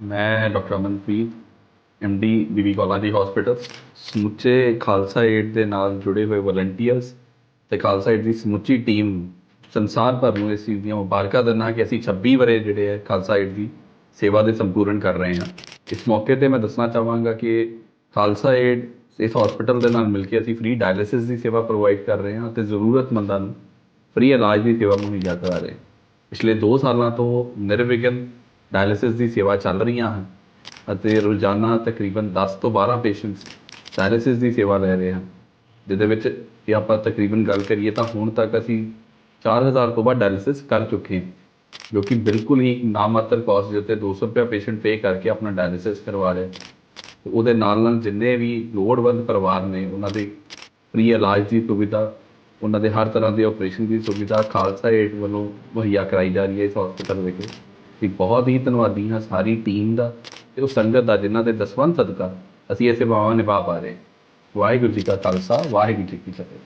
ਮੈਂ doctor Amanpreet D ਬੀਬੀ ਕੌਲਾਜੀ hospital ਸਮੁੱਚੇ Khalsa aid ਦੇ ਨਾਲ ਜੁੜੇ ਹੋਏ ਵਲੰਟੀਅਰਸ ਅਤੇ ਖਾਲਸਾ ਏਡ ਦੀ ਸਮੁੱਚੀ ਟੀਮ ਸੰਸਾਰ ਭਰ ਨੂੰ ਇਸ ਚੀਜ਼ ਦੀਆਂ ਮੁਬਾਰਕਾਂ ਦਿੰਦਾ ਕਿ ਅਸੀਂ 26 ਵਰੇ ਜਿਹੜੇ ਹੈ ਖਾਲਸਾ ਏਡ ਦੀ ਸੇਵਾ ਦੇ ਸੰਪੂਰਨ ਕਰ ਰਹੇ ਹਾਂ। ਇਸ ਮੌਕੇ ਤੇ ਮੈਂ ਦੱਸਣਾ ਚਾਹਾਂਗਾ ਕਿ ਖਾਲਸਾ ਏਡ ਇਸ ਹਸਪੀਟਲ ਦੇ ਨਾਲ ਮਿਲ ਕੇ ਅਸੀਂ ਫ੍ਰੀ ਡਾਇਲਿਸਿਸ ਦੀ ਸੇਵਾ ਪ੍ਰੋਵਾਈਡ ਕਰ ਰਹੇ ਹਾਂ ਅਤੇ ਜ਼ਰੂਰਤਮੰਦਾਂ ਨੂੰ ਫ੍ਰੀ ਇਲਾਜ ਦੀ ਸੇਵਾ ਮੁਹੱਈਆ ਕਰਾ ਰਹੇ ਪਿਛਲੇ 2 ਸਾਲਾਂ ਤੋਂ ਨਿਰਵਿਘਨ ਡਾਇਲਿਸਿਸ ਦੀ ਸੇਵਾ ਚੱਲ ਰਹੀਆਂ ਹਨ ਅਤੇ ਰੋਜ਼ਾਨਾ ਤਕਰੀਬਨ 10 ਤੋਂ 12 ਪੇਸ਼ੈਂਟਸ ਡਾਇਲਿਸਿਸ ਦੀ ਸੇਵਾ ਲੈ ਰਹੇ ਹਨ, ਜਿਹਦੇ ਵਿੱਚ ਜੇ ਆਪਾਂ ਤਕਰੀਬਨ ਗੱਲ ਕਰੀਏ ਤਾਂ ਹੁਣ ਤੱਕ ਅਸੀਂ 4000 ਤੋਂ ਬਾਅਦ ਡਾਇਲਿਸਿਸ ਕਰ ਚੁੱਕੇ ਹਾਂ, ਜੋ ਕਿ ਬਿਲਕੁਲ ਹੀ ਨਾਮਾਤਰ ਕਾਸਟ ਦੇ ਉੱਤੇ 200 ਰੁਪਏ ਪੇਸ਼ੈਂਟ ਪੇ ਕਰਕੇ ਆਪਣਾ ਡਾਇਲਿਸਿਸ ਕਰਵਾ ਰਿਹਾ ਉਹਦੇ ਨਾਲ ਨਾਲ ਜਿੰਨੇ ਵੀ ਲੋੜਵੰਦ ਪਰਿਵਾਰ ਨੇ, ਉਹਨਾਂ ਦੇ ਫ੍ਰੀ ਇਲਾਜ ਦੀ ਸੁਵਿਧਾ, ਉਹਨਾਂ ਦੇ ਹਰ ਤਰ੍ਹਾਂ ਦੇ ਆਪਰੇਸ਼ਨ ਦੀ ਸੁਵਿਧਾ, ਖਾਲਸਾ ਏਡ ਵੱਲੋਂ ਮੁਹੱਈਆ ਕਰਾਈ ਜਾ ਰਹੀ ਹੈ ਇਸ ਹਸਪਤਾਲ ਵਿੱਚ ਤੇ ਬਹੁਤ ਹੀ ਧੰਨਵਾਦੀ ਹਾਂ ਸਾਰੀ ਟੀਮ ਦਾ ਤੇ ਉਹ ਸੰਗਤ ਦਾ ਜਿਨ੍ਹਾਂ ਦੇ ਦਸਵੰਧ ਸਦਕਾ ਅਸੀਂ ਇਹ ਸੇਵਾਵਾਂ ਨਿਭਾ ਪਾ ਰਹੇ ਵਾਹਿਗੁਰੂ ਜੀ ਕਾ ਖਾਲਸਾ, ਵਾਹਿਗੁਰੂ ਜੀ ਕੀ ਫਤਿਹ।